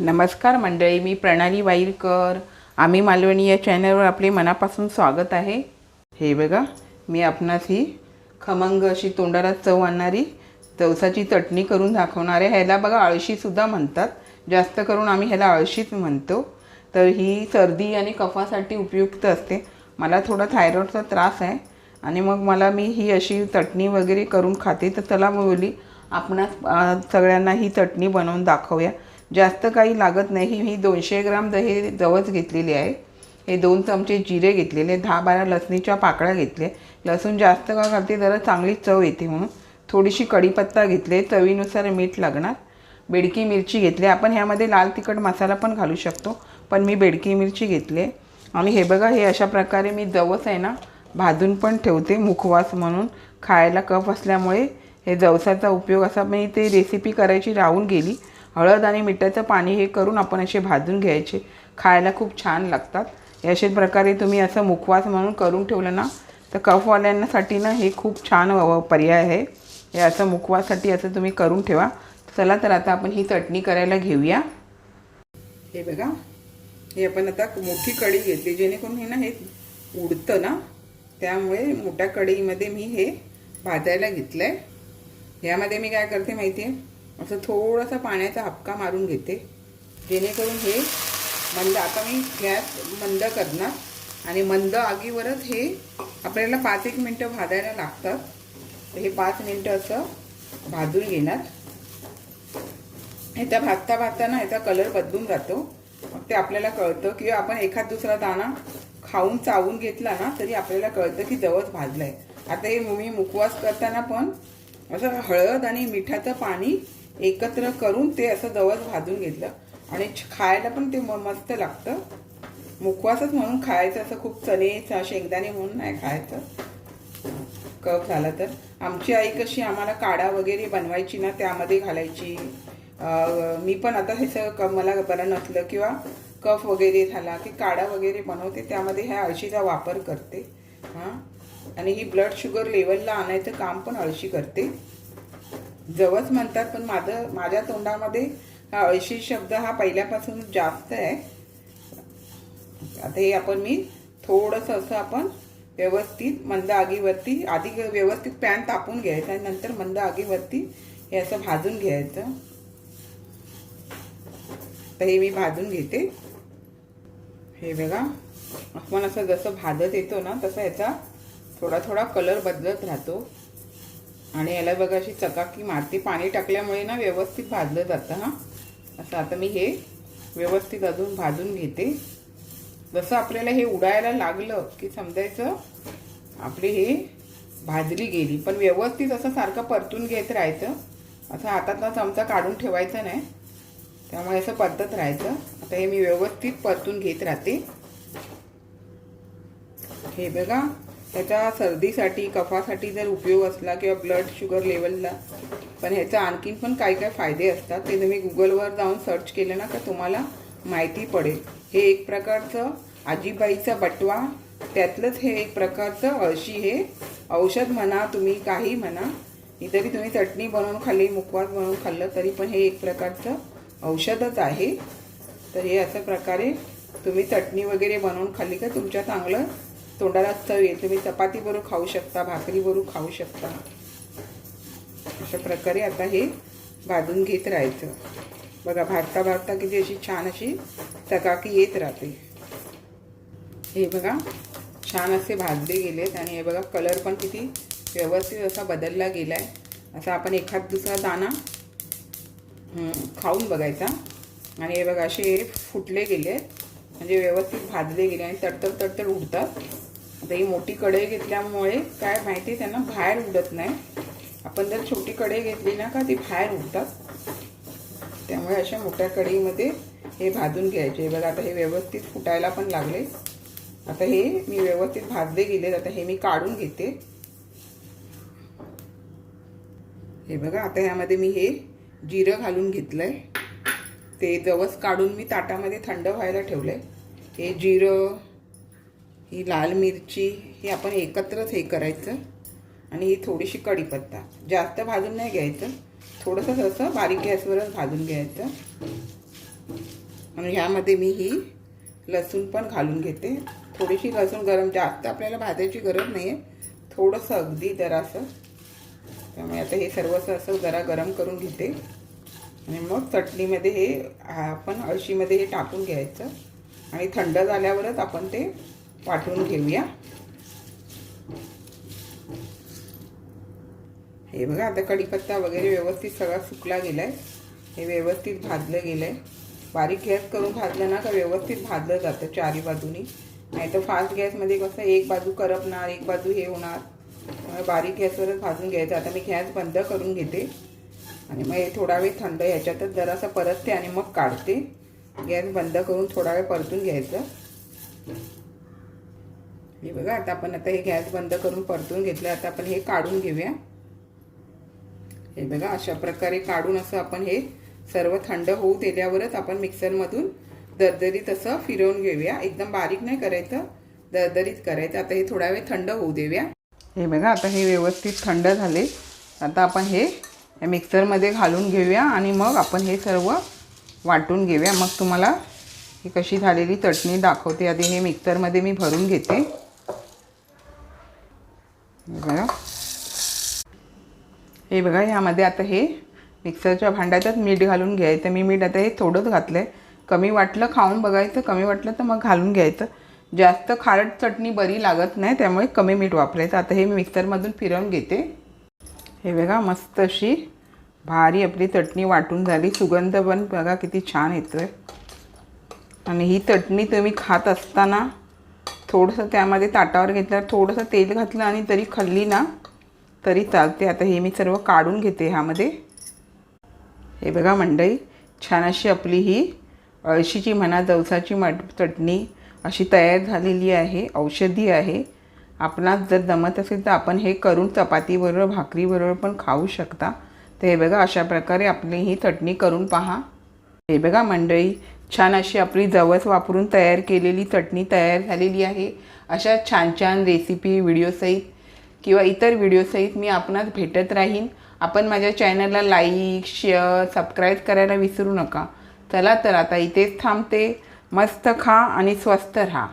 नमस्कार मंडळी मी प्रणाली वाईलकर. आम्ही मालवणी या चॅनलवर आपले मनापासून स्वागत आहे. हे बघा मी आपणास ही खमंग अशी तोंडाला चव आणणारी चवसाची चटणी करून दाखवणार आहे. ह्याला बघा आळशीसुद्धा म्हणतात. जास्त करून आम्ही ह्याला आळशीच म्हणतो. तर ही सर्दी आणि कफासाठी उपयुक्त असते. मला थोडा थायरॉईडचा त्रास आहे आणि मग मला मी ही अशी चटणी वगैरे करून खाते. तर चला मुली आपणास सगळ्यांना ही चटणी बनवून दाखवूया. जास्त काही लागत नाही. ही दोनशे ग्राम दही जवळच घेतलेली आहे. हे दोन चमचे जिरे घेतलेले दहा बारा लसणीच्या पाकळ्या घेतले लसूण जास्त का घालते? जरा चांगली चव येते म्हणून. थोडीशी कढीपत्ता घेतले चवीनुसार मीठ लागणार. बेडकी मिरची घेतली. आपण ह्यामध्ये लाल तिखट मसाला पण घालू शकतो पण मी बेडकी मिरची घेतली. आणि हे बघा हे अशा प्रकारे मी जवस आहे ना भाजून पण ठेवते मुखवास म्हणून. खायला कफ असल्यामुळे हे जवसाचा उपयोग असा मी ते रेसिपी करायची राहून गेली. हळद आणि मिठाचं पाणी हे करून आपण असे भाजून घ्यायचे. खायला खूप छान लागतात. हे अशाच प्रकारे तुम्ही असं मुखवास म्हणून करून ठेवलं ना तर कफवाल्यांसाठी ना हे खूप छान व- पर्याय आहे. हे असं मुखवासाठी असं तुम्ही करून ठेवा. चला तर आता आपण ही चटणी करायला घेऊया. हे बघा. हे आपण आता मोठी कढी घेतली जेणेकरून हे ना हे उडतं ना. त्यामुळे मोठ्या कढईमध्ये मी हे भाजायला घेतलं आहे यामध्ये मी काय करते माहिती आहे असं थोडासा पाण्याचा हपका मारून घेते. जेणेकरून हे मंद आता मी गॅस मंद करणार आणि मंद आगीवरच हे आपल्याला पाच एक मिनटं भाजायला लागतात. तर हे पाच मिनटं असं भाजून घेणार. ह्याचा भाजता भाजताना ह्याचा कलर बदलून जातो. मग ते आपल्याला कळतं किंवा आपण एखाद दुसरा दाणा खाऊन चावून घेतला ना तरी आपल्याला कळतं की जवळच भाजलं आहे आता हे मी मुखवास करताना पण असं हळद आणि मिठाचं पाणी एकत्र करून ते असं जवळ भाजून घेतलं. आणि खायला पण ते म- मस्त लागतं. मुखवासच म्हणून खायचं असं खूप चणे शेंगदाणे म्हणून नाही खायचं. कफ झाला तर. आमची आई कशी आम्हाला काढा वगैरे बनवायची ना त्यामध्ये घालायची. मी पण आता हे सगळं क मला बरं नसलं किंवा कफ वगैरे झाला की काढा वगैरे बनवते त्यामध्ये ह्या अळशीचा वापर करते. हां. आणि ही ब्लड शुगर लेवलला आणायचं काम पण अळशी करते. जवच म्हणतात पण माझं माझ्या तोंडामध्ये हा अळशी शब्द हा पहिल्यापासून जास्त आहे. आता हे आपण मी थोडंसं असं आपण व्यवस्थित मंद आगीवरती आधी व्यवस्थित पॅन तापून घ्यायचं आणि नंतर मंद आगीवरती हे असं भाजून घ्यायचं. तर हे मी भाजून घेते. हे बघा आपण असं जसं भाजत येतो ना तसं याचा थोडा थोडा कलर बदलत राहतो. आणि याला बघा अशी चकाकी माती पाणी टाकल्यामुळे ना व्यवस्थित भाजलं जातं हां. असं आता मी हे व्यवस्थित अजून भाजून घेते. जसं आपल्याला हे उडायला लागलं की समजायचं आपली हे भाजली गेली. पण व्यवस्थित असं सारखं परतून घेत राहायचं. असं हातातला चमचा काढून ठेवायचा नाही. त्यामुळे असं परतत राहायचं. आता हे मी व्यवस्थित परतून घेत राहते. हे बघा. त्याच्या सर्दीसाठी कफासाठी जर उपयोग असला किंवा ब्लड शुगर लेवलला पण ह्याचा आणखीन पण काय काय फायदे असतात ते तुम्ही गुगलवर जाऊन सर्च केलं ना का तुम्हाला माहिती पडेल. हे एक प्रकारचं आजीबाईचा बटवा त्यातलंच हे एक प्रकारचं अळशी हे औषध म्हणा तुम्ही काही म्हणा ही तरी तुम्ही चटणी बनवून खाल्ली मुखवास बनवून खाल्लं तरी पण हे एक प्रकारचं औषधच आहे. तर हे अशा प्रकारे तुम्ही चटणी वगैरे बनवून खाल्ली का तुमच्या चांगलं तोंडाला चव येईल तुम्ही चपातीबरोबर खाऊ शकता भाकरीबरोबर खाऊ शकता. अशा प्रकारे आता हे भाजून घेत राहायचं. बघा भाजता भाजता किती अशी छान अशी चकाकी येत राहते. हे बघा छान असे भाजले गेलेत आणि हे बघा कलर पण किती व्यवस्थित असा बदलला गेला आहे असा आपण एखाद दुसरा दाणा खाऊन बघायचा. आणि हे बघा असे फुटले गेले म्हणजे व्यवस्थित भाजले गेले आणि तडतड तडतड उडतात. आता ही मोठी कढई घेतल्यामुळे काय माहिती आहे, त्यांना बाहेर उडत नाही. आपण जर छोटी कढई घेतली ना का ती बाहेर उडतात. त्यामुळे अशा मोठ्या कढईमध्ये हे भाजून घ्यायचे. बघा आता हे व्यवस्थित फुटायला पण लागले. आता हे मी व्यवस्थित भाजले गेले आता हे मी काढून घेते. हे बघा आता ह्यामध्ये मी हे जिरं घालून घेतलंय. ते जवस काढून मी ताटामध्ये थंड व्हायला ठेवलंय. हे जिरं ही लाल मिरची हे आपण एकत्रच हे करायचं आणि ही थोडीशी कढीपत्ता जास्त भाजून नाही घ्यायचं. थोडंसं असं बारीक गॅसवरच भाजून घ्यायचं. आणि ह्यामध्ये मी ही लसूण पण घालून घेते. थोडीशी लसूण गरम जास्त आपल्याला भाजायची गरज नाही आहे थोडंसं अगदी जरासं. त्यामुळे आता हे सर्वसं असं जरा गरम करून घेते. आणि मग चटणीमध्ये हे आपण अळशीमध्ये हे टाकून घ्यायचं. आणि थंड झाल्यावरच आपण ते वाटून घेऊया हे बघा आता कढीपत्ता वगैरे व्यवस्थित सगळा सुकला गेलाय. हे व्यवस्थित भाजलं गेलंय. बारीक गॅस करून भाजलं ना का व्यवस्थित भाजलं जातं चारी बाजूनी. नाही तर फास्ट गॅसमध्ये कसं एक बाजू करपणार एक बाजू हे होणार. त्यामुळे बारीक गॅसवरच भाजून घ्यायचं. आता मी गॅस बंद करून घेते. आणि मग हे थोडा वेळ थंड ह्याच्यातच जरासं परतते आणि मग काढते. गॅस बंद करून थोडा वेळ परतून घ्यायचं. हे बघा आता आपण आता हे गॅस बंद करून परतून घेतलं. आता आपण हे काढून घेऊया. हे बघा अशा प्रकारे काढून असं आपण हे सर्व थंड होऊ दिल्यावरच आपण मिक्सरमधून दरदरीत असं फिरवून घेऊया. एकदम बारीक नाही करायचं दरदरीत करायचं. आता हे थोडा वेळ थंड होऊ देऊया. हे बघा आता हे व्यवस्थित थंड झाले. आता आपण हे मिक्सरमध्ये घालून घेऊया आणि मग आपण हे सर्व वाटून घेऊया. मग तुम्हाला ही कशी झालेली चटणी दाखवते. आधी हे मिक्सरमध्ये मी भरून घेते. बघा. हे बघा ह्यामध्ये आता हे मिक्सरच्या भांड्यातच मीठ घालून घ्यायचं. मी मीठ आता हे थोडंच घातलं आहे कमी वाटलं खाऊन बघायचं कमी वाटलं तर मग घालून घ्यायचं. जास्त खारट चटणी बरी लागत नाही त्यामुळे कमी मीठ वापरायचं. आता हे मी मिक्सरमधून फिरवून घेते. हे बघा मस्त अशी भारी आपली चटणी वाटून झाली. सुगंध पण बघा किती छान येतो आहे आणि ही चटणी तुम्ही खात असताना थोडंसं त्यामध्ये ताटावर घेतल्यावर थोडंसं तेल घातलं आणि तरी खाल्ली ना तरी चालते. आता हे मी सर्व काढून घेते ह्यामध्ये. हे बघा मंडई छान अशी आपली ही अळशीची म्हणा जवसाची मट चटणी अशी तयार झालेली आहे औषधी आहे. आपणास जर जमत असेल तर आपण हे करून चपातीबरोबर भाकरीबरोबर पण खाऊ शकता. तर हे बघा अशा प्रकारे आपली ही चटणी करून पहा. हे बघा मंडळी छान अशी आपली जवस वापरून तयार केलेली चटणी तयार झालेली आहे. अशा छान छान रेसिपी व्हिडिओसहित किंवा इतर व्हिडिओसहित मी आपणास भेटत राहीन. आपण माझ्या चॅनलला लाईक शेअर सबस्क्राईब करायला विसरू नका. चला तर आता इथेच थांबते. मस्त खा आणि स्वस्त राहा.